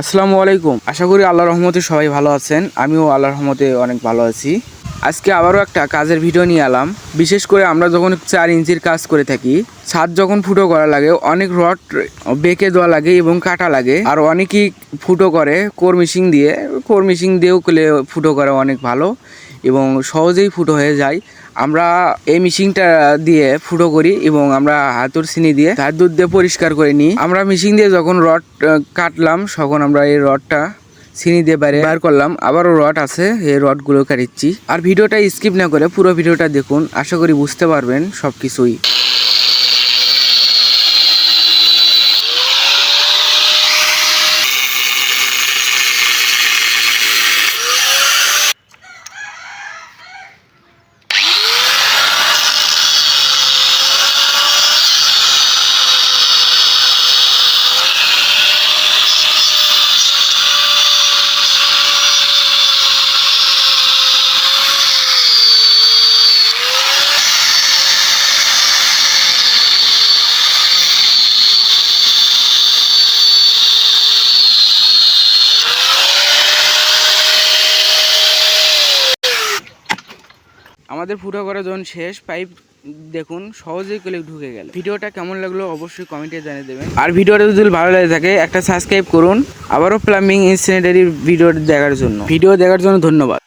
আসসালামু আলাইকুম। আশা করি আল্লাহ রহমতে সবাই ভালো আছেন। আমিও আল্লাহ রহমতে অনেক ভালো আছি। আজকে আবারও একটা কাজের ভিডিও নিয়ে এলাম। বিশেষ করে আমরা যখন চার ইঞ্চির কাজ করে থাকি, ছাদ যখন ফুটো করা লাগে, অনেক রড বেঁকে দেওয়া লাগে এবং কাটা লাগে। আর অনেকেই ফুটো করে, কোর মেশিন দিয়ে, কোর মেশিন দিয়েও ফুটো করে অনেক ভালো। এবং সহজেই ফুটো হয়ে যায়। আমরা এই মেশিনটা দিয়ে ফুটো করি এবং আমরা হাতুর চিনি দিয়ে হাত দুধ দিয়ে পরিষ্কার করে নিই। আমরা মেশিন দিয়ে যখন রড কাটলাম, তখন আমরা এই রডটা চিনি দিয়ে বাইরে বার করলাম। আবারও রড আছে, এই রডগুলো কাটিচ্ছি। আর ভিডিওটা স্কিপ না করে পুরো ভিডিওটা দেখুন। আশা করি বুঝতে পারবেন সব কিছুই আমাদের ফুটো করা যখন শেষ পাইপ দেখুন, সহজেই কলে ঢুকে গেল। ভিডিওটা কেমন লাগল অবশ্যই কমেন্টে জানিয়ে দেবেন। আর ভিডিওটা যদি ভালো লাগে থাকে, একটা সাবস্ক্রাইব করুন। আবারও প্লাম্বিং ইনসিনেটারি ভিডিও দেখার জন্য। ভিডিও দেখার জন্য ধন্যবাদ।